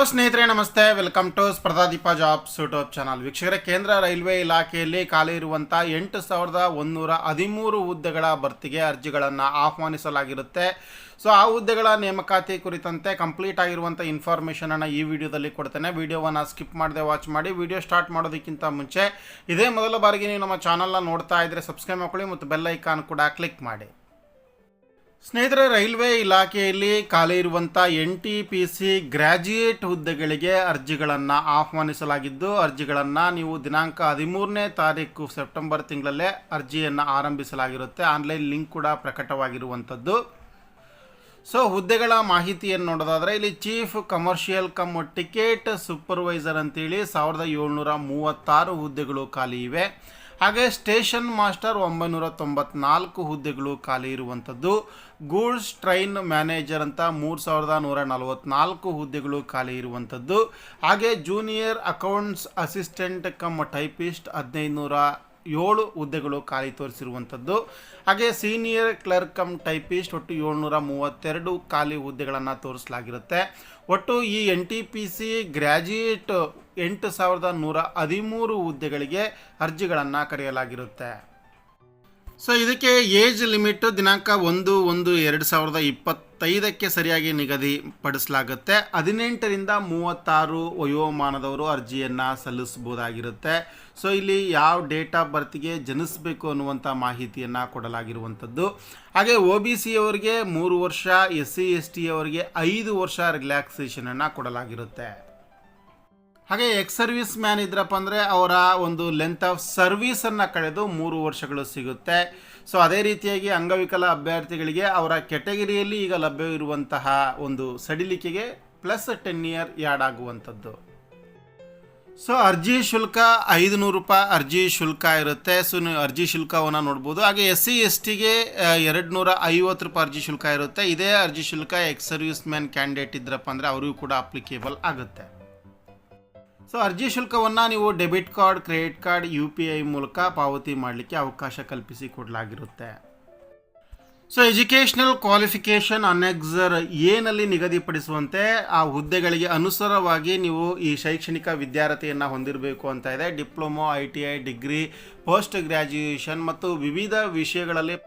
Hello ಸ್ನೇಹಿತರೆ, ನಮಸ್ತೆ. Welcome to Spardhadeepa jobs YouTube channel ವೀಕ್ಷಕರ, ಕೇಂದ್ರ ರೈಲ್ವೆ ಇಲಾಖೆಯಲ್ಲಿ ಖಾಲಿ ಇರುವಂಥ ಎಂಟು ಸಾವಿರದ ಒಂದೂರ ಹದಿಮೂರು ಹುದ್ದೆಗಳ ಭರ್ತಿಗೆ ಅರ್ಜಿಗಳನ್ನು ಆಹ್ವಾನಿಸಲಾಗಿರುತ್ತೆ. ಸೊ ಆ ಹುದ್ದೆಗಳ ನೇಮಕಾತಿ ಕುರಿತಂತೆ ಕಂಪ್ಲೀಟ್ ಆಗಿರುವಂಥ ಇನ್ಫಾರ್ಮೇಷನನ್ನು ಈ ವಿಡಿಯೋದಲ್ಲಿ ಕೊಡ್ತೇನೆ. ವಿಡಿಯೋವನ್ನು ಸ್ಕಿಪ್ ಮಾಡದೆ ವಾಚ್ ಮಾಡಿ. ವಿಡಿಯೋ ಸ್ಟಾರ್ಟ್ ಮಾಡೋದಕ್ಕಿಂತ ಮುಂಚೆ ಇದೇ ಮೊದಲ ಬಾರಿಗೆ ನೀವು ನಮ್ಮ ಚಾನಲ್ನ ನೋಡ್ತಾ ಇದ್ದರೆ ಸಬ್ಸ್ಕ್ರೈಬ್ ಮಾಡ್ಕೊಳ್ಳಿ ಮತ್ತು ಬೆಲ್ ಐಕಾನ್ ಕೂಡ ಕ್ಲಿಕ್ ಮಾಡಿ. ಸ್ನೇಹಿತರೆ, ರೈಲ್ವೆ ಇಲಾಖೆಯಲ್ಲಿ ಖಾಲಿ ಇರುವಂಥ N T P C graduate ಹುದ್ದೆಗಳಿಗೆ ಅರ್ಜಿಗಳನ್ನು ಆಹ್ವಾನಿಸಲಾಗಿದ್ದು, ಅರ್ಜಿಗಳನ್ನು ನೀವು ದಿನಾಂಕ ಹದಿಮೂರನೇ ತಾರೀಕು ಸೆಪ್ಟೆಂಬರ್ ತಿಂಗಳಲ್ಲೇ ಅರ್ಜಿಯನ್ನು ಆರಂಭಿಸಲಾಗಿರುತ್ತೆ. ಆನ್ಲೈನ್ ಲಿಂಕ್ ಕೂಡ ಪ್ರಕಟವಾಗಿರುವಂಥದ್ದು. ಸೊ, ಹುದ್ದೆಗಳ ಮಾಹಿತಿಯನ್ನು ನೋಡೋದಾದರೆ, ಇಲ್ಲಿ chief commercial cum ticket supervisor ಅಂತೇಳಿ ಸಾವಿರದ ಏಳ್ನೂರ ಮೂವತ್ತಾರು ಹುದ್ದೆಗಳು ಖಾಲಿ ಇವೆ. ಹಾಗೆ ಸ್ಟೇಷನ್ ಮಾಸ್ಟರ್ ಒಂಬೈನೂರ ತೊಂಬತ್ನಾಲ್ಕು ಹುದ್ದೆಗಳು ಖಾಲಿ ಇರುವಂಥದ್ದು. ಗೂಡ್ಸ್ ಟ್ರೈನ್ ಮ್ಯಾನೇಜರ್ ಅಂತ ಮೂರು ಸಾವಿರದ ನೂರ ನಲವತ್ನಾಲ್ಕು ಹುದ್ದೆಗಳು ಖಾಲಿ ಇರುವಂಥದ್ದು. ಹಾಗೆ junior accounts assistant cum typist ಹದಿನೈದುನೂರ ಏಳು ಹುದ್ದೆಗಳು ಖಾಲಿ ತೋರಿಸಿರುವಂಥದ್ದು. ಹಾಗೆ ಸೀನಿಯರ್ ಕ್ಲರ್ಕ್ ಕಮ್ ಟೈಪಿಸ್ಟ್ ಒಟ್ಟು ಏಳ್ನೂರ ಮೂವತ್ತೆರಡು ಖಾಲಿ ಹುದ್ದೆಗಳನ್ನು ತೋರಿಸಲಾಗಿರುತ್ತೆ. ಒಟ್ಟು ಈ N T P C graduate ಎಂಟು ಸಾವಿರದ ನೂರ ಹದಿಮೂರು ಹುದ್ದೆಗಳಿಗೆ ಅರ್ಜಿಗಳನ್ನು ಕರೆಯಲಾಗಿರುತ್ತೆ. ಸೊ ಇದಕ್ಕೆ ಏಜ್ ಲಿಮಿಟ್ ದಿನಾಂಕ ಒಂದು ಒಂದು, ಎರಡು ಸಾವಿರದ ಇಪ್ಪತ್ತೈದಕ್ಕೆ ಸರಿಯಾಗಿ ನಿಗದಿಪಡಿಸಲಾಗುತ್ತೆ ಹದಿನೆಂಟರಿಂದ ಮೂವತ್ತಾರು ವಯೋಮಾನದವರು ಅರ್ಜಿಯನ್ನು ಸಲ್ಲಿಸಬಹುದಾಗಿರುತ್ತೆ. ಸೊ ಇಲ್ಲಿ ಯಾವ ಡೇಟ್ ಆಫ್ ಬರ್ತ್ಗೆ ಜನಿಸಬೇಕು ಅನ್ನುವಂಥ ಮಾಹಿತಿಯನ್ನು ಕೊಡಲಾಗಿರುವಂಥದ್ದು. ಹಾಗೆ ಒ ಬಿ ಸಿ ಅವರಿಗೆ ಮೂರು ವರ್ಷ ಎಸ್ ಸಿ ಎಸ್ ಟಿ ಅವರಿಗೆ ಐದು ವರ್ಷ ರಿಲ್ಯಾಕ್ಸೇಷನನ್ನು ಕೊಡಲಾಗಿರುತ್ತೆ. ಹಾಗೆ ಎಕ್ಸ್ ಸರ್ವಿಸ್ ಮ್ಯಾನ್ ಇದ್ರಪ್ಪ ಅಂದರೆ ಅವರ ಒಂದು ಲೆಂತ್ ಆಫ್ ಸರ್ವೀಸನ್ನು ಕಳೆದು ಮೂರು ವರ್ಷಗಳು ಸಿಗುತ್ತೆ. ಸೊ ಅದೇ ರೀತಿಯಾಗಿ ಅಂಗವಿಕಲ ಅಭ್ಯರ್ಥಿಗಳಿಗೆ ಅವರ ಕೆಟಗರಿಯಲ್ಲಿ ಈಗ ಲಭ್ಯವಿರುವಂತಹ ಒಂದು ಸಡಿಲಿಕೆಗೆ ಪ್ಲಸ್ ಟೆನ್ ಇಯರ್ ಯಾಡ್ ಆಗುವಂಥದ್ದು. ಸೊ ಅರ್ಜಿ ಶುಲ್ಕ ಐದುನೂರು ರೂಪಾಯಿ ಅರ್ಜಿ ಶುಲ್ಕ ಇರುತ್ತೆ. ಸೊ ಅರ್ಜಿ ಶುಲ್ಕವನ್ನು ನೋಡ್ಬೋದು. ಹಾಗೆ ಎಸ್ ಸಿ ಎಸ್ ಟಿಗೆ ಎರಡು ನೂರ ಐವತ್ತು ರೂಪಾಯಿ ಅರ್ಜಿ ಶುಲ್ಕ ಇರುತ್ತೆ. ಇದೇ ಅರ್ಜಿ ಶುಲ್ಕ ಎಕ್ಸ್ ಸರ್ವಿಸ್ ಮ್ಯಾನ್ ಕ್ಯಾಂಡಿಡೇಟ್ ಇದ್ರಪ್ಪ ಅಂದರೆ ಅವರಿಗೂ ಕೂಡ ಅಪ್ಲಿಕೇಬಲ್ ಆಗುತ್ತೆ. ಸೊ ಅರ್ಜಿ ಶುಲ್ಕವನ್ನು ನೀವು debit card credit card U P I ಮೂಲಕ ಪಾವತಿ ಮಾಡಲಿಕ್ಕೆ ಅವಕಾಶ ಕಲ್ಪಿಸಿ ಕೊಡಲಾಗಿರುತ್ತೆ. ಸೊ ಎಜುಕೇಷನಲ್ ಕ್ವಾಲಿಫಿಕೇಷನ್ ಅನೆಕ್ಸರ್ ಏನಲ್ಲಿ ನಿಗದಿಪಡಿಸುವಂತೆ ಆ ಹುದ್ದೆಗಳಿಗೆ ಅನುಸಾರವಾಗಿ ನೀವು ಈ ಶೈಕ್ಷಣಿಕ ವಿದ್ಯಾರ್ಥಿಯನ್ನು ಹೊಂದಿರಬೇಕು ಅಂತ ಇದೆ. Diploma, I T I, degree post graduation ಮತ್ತು ವಿವಿಧ ವಿಷಯಗಳಲ್ಲಿ